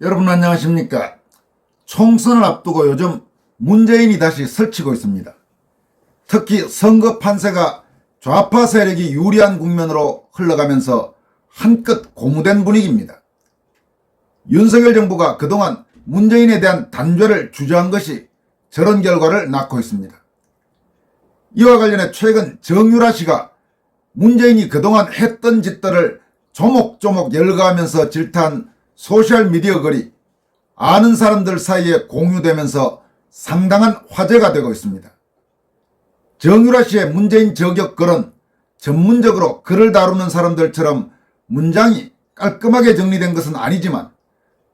여러분 안녕하십니까? 총선을 앞두고 요즘 문재인이 다시 설치고 있습니다. 특히 선거 판세가 좌파 세력이 유리한 국면으로 흘러가면서 한껏 고무된 분위기입니다. 윤석열 정부가 그동안 문재인에 대한 단죄를 주저한 것이 저런 결과를 낳고 있습니다. 이와 관련해 최근 정유라 씨가 문재인이 그동안 했던 짓들을 조목조목 열거하면서 질타한 소셜미디어 글이 아는 사람들 사이에 공유되면서 상당한 화제가 되고 있습니다. 정유라 씨의 문재인 저격 글은 전문적으로 글을 다루는 사람들처럼 문장이 깔끔하게 정리된 것은 아니지만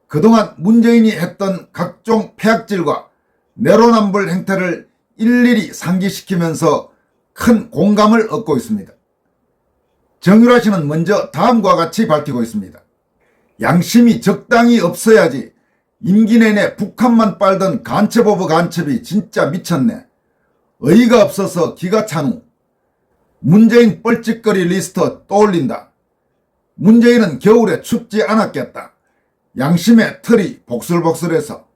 그동안 문재인이 했던 각종 폐악질과 내로남불 행태를 일일이 상기시키면서 큰 공감을 얻고 있습니다. 정유라 씨는 먼저 다음과 같이 밝히고 있습니다. 양심이 적당히 없어야지 임기 내내 북한만 빨던 간첩 오브 간첩이 진짜 미쳤네. 의의가 없어서 기가 찬 후. 문재인 뻘짓거리 리스트 떠올린다. 문재인은 겨울에 춥지 않았겠다. 양심의 털이 복슬복슬해서.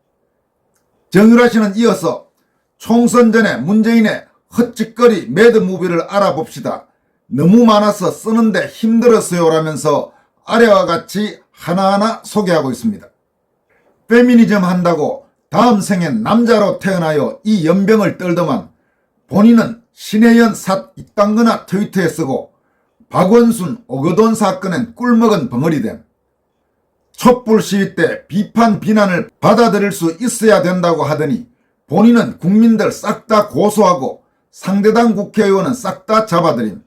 정유라 씨는 이어서 총선 전에 문재인의 헛짓거리 매드무비를 알아봅시다. 너무 많아서 쓰는데 힘들었어요 라면서 아래와 같이 하나하나 소개하고 있습니다. 페미니즘 한다고 다음 생엔 남자로 태어나요 이 연병을 떨더만 본인은 신혜연 삿 이딴 거나 트위터에 쓰고 박원순 오거돈 사건엔 꿀먹은 벙어리됨. 촛불 시위 때 비판 비난을 받아들일 수 있어야 된다고 하더니 본인은 국민들 싹 다 고소하고 상대당 국회의원은 싹 다 잡아들임.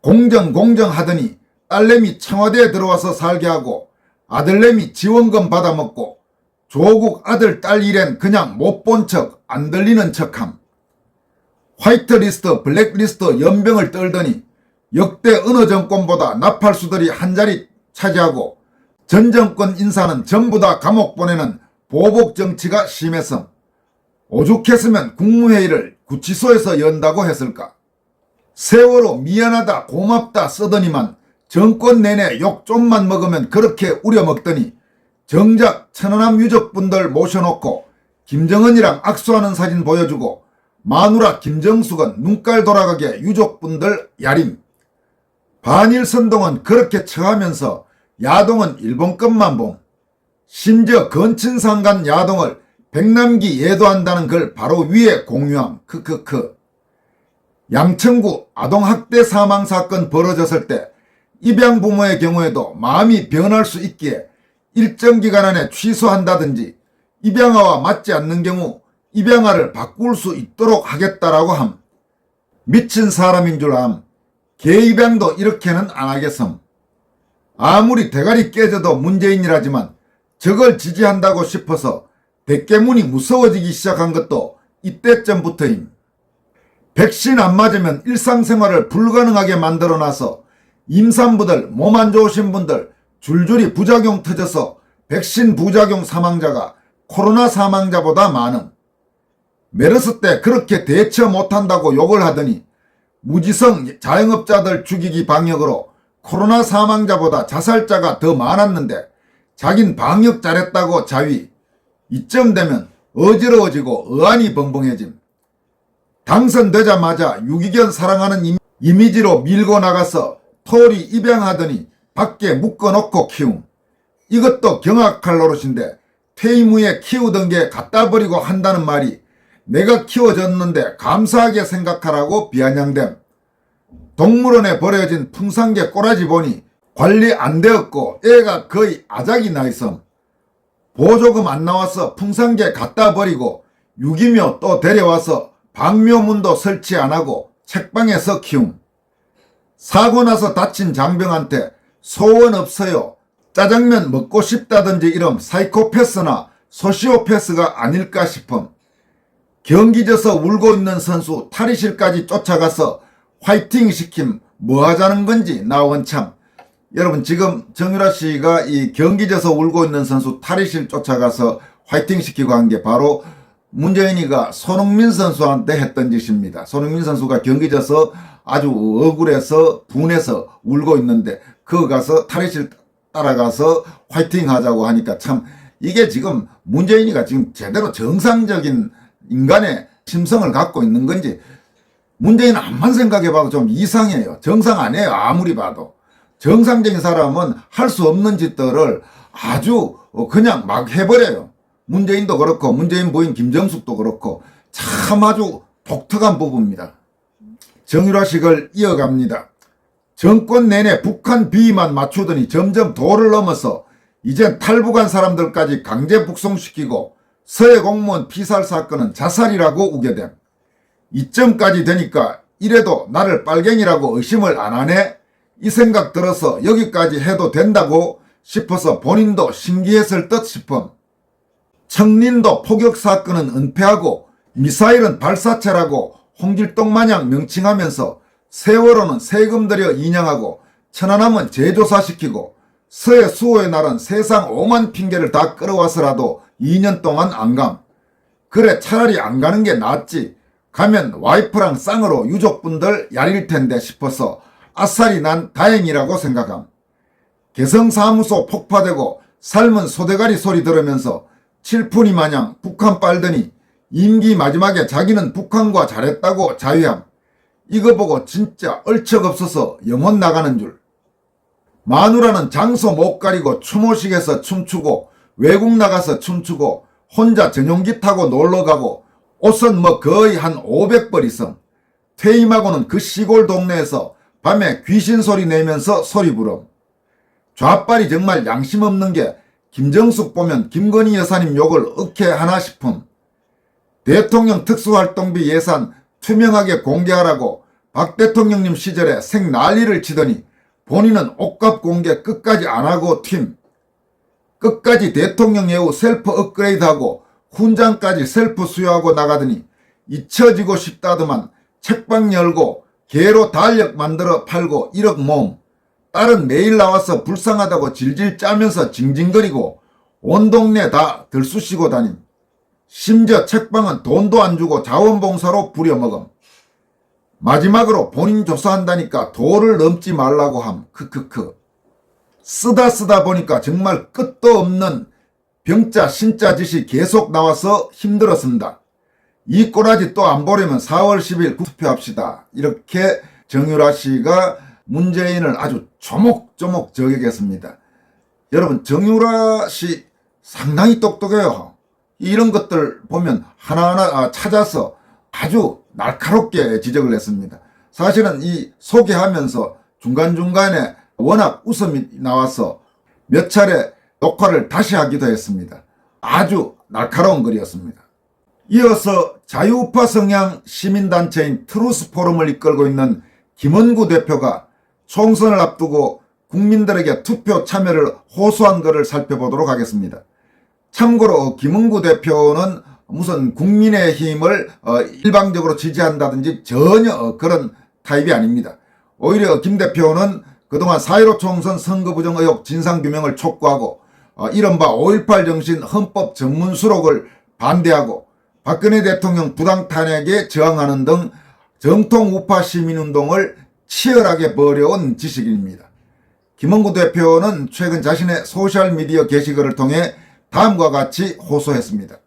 공정 공정 하더니 딸내미 청와대에 들어와서 살게 하고 아들내미 지원금 받아먹고 조국 아들 딸 일엔 그냥 못 본 척 안 들리는 척함. 화이트리스트 블랙리스트 연병을 떨더니 역대 어느 정권보다 나팔수들이 한자리 차지하고 전 정권 인사는 전부 다 감옥 보내는 보복 정치가 심해서 오죽했으면 국무회의를 구치소에서 연다고 했을까. 세월호 미안하다 고맙다 쓰더니만 정권 내내 욕 좀만 먹으면 그렇게 우려먹더니 정작 천안함 유족분들 모셔놓고 김정은이랑 악수하는 사진 보여주고 마누라 김정숙은 눈깔 돌아가게 유족분들 야림. 반일 선동은 그렇게 처하면서 야동은 일본 것만 봄. 심지어 건친상간 야동을 백남기 예도한다는 걸 바로 위에 공유함. 크크크. 양천구 아동학대 사망 사건 벌어졌을 때 입양 부모의 경우에도 마음이 변할 수 있기에 일정 기간 안에 취소한다든지 입양아와 맞지 않는 경우 입양아를 바꿀 수 있도록 하겠다라고 함. 미친 사람인 줄 암. 개입양도 이렇게는 안 하겠음. 아무리 대가리 깨져도 문재인이라지만 저걸 지지한다고 싶어서 대깨문이 무서워지기 시작한 것도 이때쯤부터임. 백신 안 맞으면 일상생활을 불가능하게 만들어놔서 임산부들, 몸 안 좋으신 분들 줄줄이 부작용 터져서 백신 부작용 사망자가 코로나 사망자보다 많음. 메르스 때 그렇게 대처 못한다고 욕을 하더니 무지성 자영업자들 죽이기 방역으로 코로나 사망자보다 자살자가 더 많았는데 자긴 방역 잘했다고 자위. 이쯤 되면 어지러워지고 어안이 벙벙해짐. 당선되자마자 유기견 사랑하는 임- 이미지로 밀고 나가서 털이 입양하더니 밖에 묶어놓고 키움. 이것도 경악할 노릇인데 퇴임 후에 키우던 게 갖다 버리고 한다는 말이 내가 키워줬는데 감사하게 생각하라고 비아냥됨. 동물원에 버려진 풍산개 꼬라지 보니 관리 안 되었고 애가 거의 아작이 나 있음. 보조금 안 나와서 풍산개 갖다 버리고 유기묘 또 데려와서 방묘문도 설치 안 하고 책방에서 키움. 사고 나서 다친 장병한테 소원 없어요. 짜장면 먹고 싶다든지 이런 사이코패스나 소시오패스가 아닐까 싶음. 경기 져서 울고 있는 선수 탈의실까지 쫓아가서 화이팅 시킴 뭐 하자는 건지 나 원참. 여러분 지금 정유라 씨가 이 경기 져서 울고 있는 선수 탈의실 쫓아가서 화이팅 시키고 한 게 바로 문재인이가 손흥민 선수한테 했던 짓입니다. 손흥민 선수가 경기 져서 아주 억울해서 분해서 울고 있는데 그거 가서 탈의실 따라가서 화이팅 하자고 하니까 참 이게 지금 문재인이가 지금 제대로 정상적인 인간의 심성을 갖고 있는 건지 문재인 암만 생각해봐도 좀 이상해요. 정상 아니에요. 아무리 봐도. 정상적인 사람은 할 수 없는 짓들을 아주 어, 그냥 막 해버려요. 문재인도 그렇고 문재인 부인 김정숙도 그렇고 참 아주 독특한 부부입니다. 정유라식을 이어갑니다. 정권 내내 북한 비위만 맞추더니 점점 도를 넘어서 이젠 탈북한 사람들까지 강제 북송시키고 서해 공무원 피살 사건은 자살이라고 우겨댐. 이점까지 되니까 이래도 나를 빨갱이라고 의심을 안 하네? 이 생각 들어서 여기까지 해도 된다고 싶어서 본인도 신기했을 듯 싶음. 청린도 포격 사건은 은폐하고 미사일은 발사체라고 홍길동 마냥 명칭하면서 세월호는 세금 들여 인양하고 천안함은 재조사시키고 서해 수호의 날은 세상 오만 핑계를 다 끌어와서라도 2년 동안 안 감. 그래 차라리 안 가는 게 낫지. 가면 와이프랑 쌍으로 유족분들 야릴 텐데 싶어서 아싸리 난 다행이라고 생각함. 개성사무소 폭파되고 삶은 소대가리 소리 들으면서 칠푼이 마냥 북한 빨더니 임기 마지막에 자기는 북한과 잘했다고 자유함. 이거 보고 진짜 얼척없어서 영혼 나가는 줄. 마누라는 장소 못 가리고 추모식에서 춤추고 외국 나가서 춤추고 혼자 전용기 타고 놀러가고 옷은 뭐 거의 한 500벌 이상. 퇴임하고는 그 시골 동네에서 밤에 귀신 소리 내면서 소리 부름. 좌빨이 정말 양심 없는 게 김정숙 보면 김건희 여사님 욕을 어케 하나 싶음. 대통령 특수활동비 예산 투명하게 공개하라고 박 대통령님 시절에 생 난리를 치더니 본인은 옷값 공개 끝까지 안 하고 팀. 끝까지 대통령 예우 셀프 업그레이드하고 훈장까지 셀프 수여하고 나가더니 잊혀지고 싶다더만 책방 열고 개로 달력 만들어 팔고 1억 모음. 딸은 매일 나와서 불쌍하다고 질질 짜면서 징징거리고 온 동네 다 들쑤시고 다님. 심지어 책방은 돈도 안 주고 자원봉사로 부려먹음. 마지막으로 본인 조사한다니까 도를 넘지 말라고 함. 크크크. 쓰다 쓰다 보니까 정말 끝도 없는 병자 신자 짓이 계속 나와서 힘들었습니다. 이 꼬라지 또 안 보려면 4월 10일 투표합시다. 이렇게 정유라 씨가 문재인을 아주 조목조목 저격했습니다. 여러분 정유라 씨 상당히 똑똑해요. 이런 것들 보면 하나하나 아, 찾아서 아주 날카롭게 지적을 했습니다. 사실은 이 소개하면서 중간중간에 워낙 웃음이 나와서 몇 차례 녹화를 다시 하기도 했습니다. 아주 날카로운 글이었습니다. 이어서 자유우파 성향 시민단체인 트루스 포럼을 이끌고 있는 김원구 대표가 총선을 앞두고 국민들에게 투표 참여를 호소한 글을 살펴보도록 하겠습니다. 참고로 김은구 대표는 무슨 국민의 힘을 어, 일방적으로 지지한다든지 전혀 어, 그런 타입이 아닙니다. 오히려 김 대표는 그동안 4.15 총선 선거 부정 의혹 진상규명을 촉구하고 어, 이른바 5.18 정신 헌법 전문 수록을 반대하고 박근혜 대통령 부당 탄핵에 저항하는 등 정통 우파 시민운동을 치열하게 벌여온 지식인입니다. 김원구 대표는 최근 자신의 소셜미디어 게시글을 통해 다음과 같이 호소했습니다.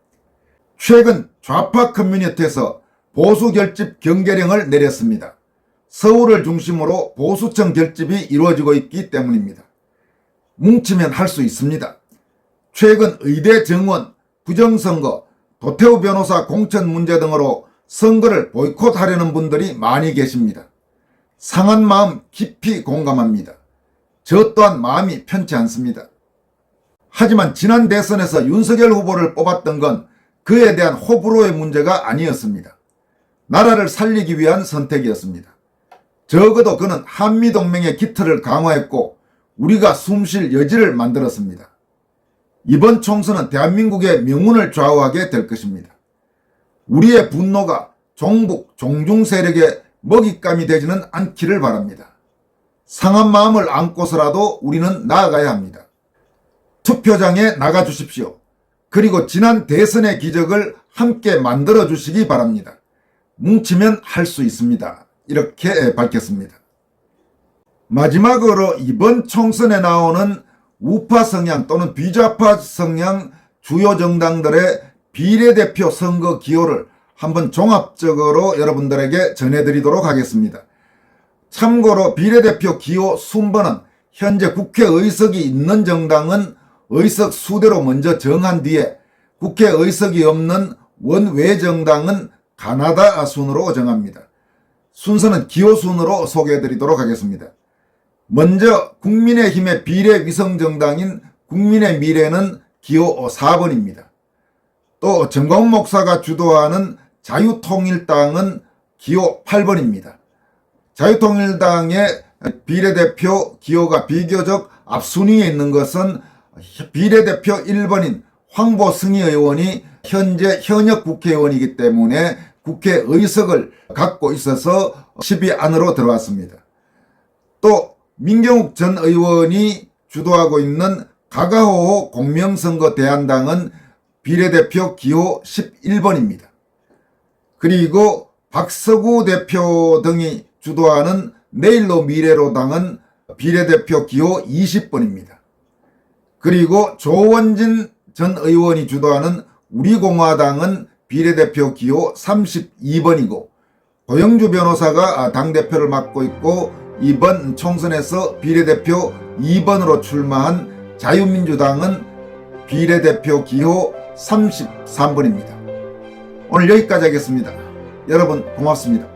최근 좌파 커뮤니티에서 보수 결집 경계령을 내렸습니다. 서울을 중심으로 보수층 결집이 이루어지고 있기 때문입니다. 뭉치면 할 수 있습니다. 최근 의대 정원, 부정선거, 도태우 변호사 공천 문제 등으로 선거를 보이콧하려는 분들이 많이 계십니다. 상한 마음 깊이 공감합니다. 저 또한 마음이 편치 않습니다. 하지만 지난 대선에서 윤석열 후보를 뽑았던 건 그에 대한 호불호의 문제가 아니었습니다. 나라를 살리기 위한 선택이었습니다. 적어도 그는 한미동맹의 기틀을 강화했고 우리가 숨쉴 여지를 만들었습니다. 이번 총선은 대한민국의 명운을 좌우하게 될 것입니다. 우리의 분노가 종북, 종중 세력의 먹잇감이 되지는 않기를 바랍니다. 상한 마음을 안고서라도 우리는 나아가야 합니다. 투표장에 나가 주십시오. 그리고 지난 대선의 기적을 함께 만들어 주시기 바랍니다. 뭉치면 할 수 있습니다. 이렇게 밝혔습니다. 마지막으로 이번 총선에 나오는 우파 성향 또는 비좌파 성향 주요 정당들의 비례대표 선거 기호를 한번 종합적으로 여러분들에게 전해드리도록 하겠습니다. 참고로 비례대표 기호 순번은 현재 국회 의석이 있는 정당은 의석 수대로 먼저 정한 뒤에 국회 의석이 없는 원외 정당은 가나다 순으로 정합니다. 순서는 기호 순으로 소개해드리도록 하겠습니다. 먼저 국민의힘의 비례 위성 정당인 국민의 미래는 기호 4번입니다. 또 정광훈 목사가 주도하는 자유통일당은 기호 8번입니다. 자유통일당의 비례대표 기호가 비교적 앞순위에 있는 것은 비례대표 1번인 황보승희 의원이 현재 현역 국회의원이기 때문에 국회의석을 갖고 있어서 10위 안으로 들어왔습니다. 또 민경욱 전 의원이 주도하고 있는 가가호 공명선거 대한당은 비례대표 기호 11번입니다. 그리고 박서구 대표 등이 주도하는 내일로 미래로 당은 비례대표 기호 20번입니다. 그리고 조원진 전 의원이 주도하는 우리공화당은 비례대표 기호 32번이고 고영주 변호사가 당대표를 맡고 있고 이번 총선에서 비례대표 2번으로 출마한 자유민주당은 비례대표 기호 33번입니다. 오늘 여기까지 하겠습니다. 여러분 고맙습니다.